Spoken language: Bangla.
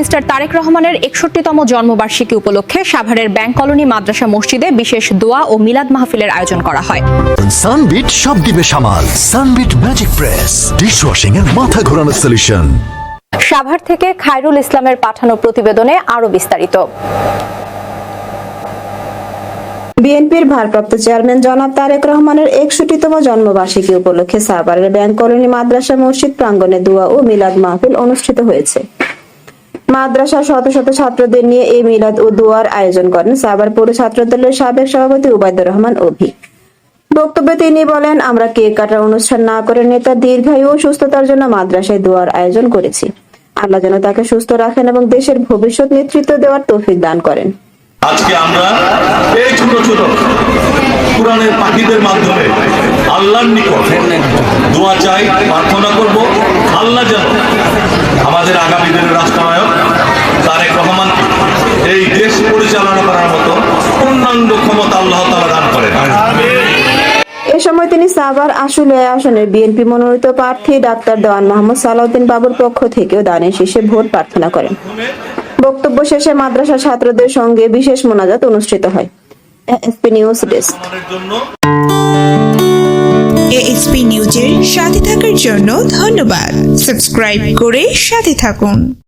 মিস্টার তারেক রহমানের একষট্টিতম জন্মবার্ষিকী উপলক্ষে সাভারের ব্যাংক কলোনি মাদ্রাসা মসজিদে বিশেষ দোয়া ও মিলাদ মাহফিলের আয়োজন করা হয়। সানবিট সব দিবে সামাল। Sunbit magic press. ডিশওয়াশিং এর মাথা ঘোরানো সলিউশন সাভার থেকে খায়রুল ইসলামের পাঠানো প্রতিবেদনে আরও বিস্তারিত। বিএনপির ভারপ্রাপ্ত চেয়ারম্যান জনাব তারেক রহমানের একষট্টিতম জন্মবার্ষিকী উপলক্ষে সাভারের ব্যাংক কলোনি মাদ্রাসা মসজিদ প্রাঙ্গণে দোয়া ও মিলাদ মাহফিল অনুষ্ঠিত হয়েছে। মাদ্রাসার শত শত ছাত্রদের নিয়ে এই মিলাদ ও দোয়ার আয়োজন করেন সাভার পৌর ছাত্রদলের সাবেক সভাপতি উবায়দুর রহমান অভি। বক্তব্যে তিনি বলেন, আমরা কেক কাটার অনুষ্ঠান না করে নেতার দীর্ঘায়ু ও সুস্থতার জন্য মাদ্রাসায় দোয়ার আয়োজন করেছি। আল্লাহ যেন তাকে সুস্থ রাখেন এবং দেশের ভবিষ্যৎ নেতৃত্ব দেওয়ার তৌফিক দান করেন। আজকে আমরা এই ছোট ছোট কোরআনের পাখিদের মাধ্যমে আল্লাহর নিকট দোয়া চাই, প্রার্থনা করব, আল্লাহ যেন আমাদের আগামী দিনের রাষ্ট্রনায়ক ক্ষমতা আল্লাহ তালা দান করেন। এ সময় তিনি সাভার আশুলিয়া আসনের বিএনপি মনোনীত প্রার্থী ডাক্তার দেওয়ান মোহাম্মদ সালাউদ্দিন বাবুর পক্ষ থেকেও দানের শেষে ভোট প্রার্থনা করেন। বক্তব্য শেষে মাদ্রাসা ছাত্রদের সঙ্গে বিশেষ মোনাজাত অনুষ্ঠিত হয়। SP news desk. এএসপি নিউজের সাথে থাকার জন্য ধন্যবাদ। সাবস্ক্রাইব করে সাথে থাকুন।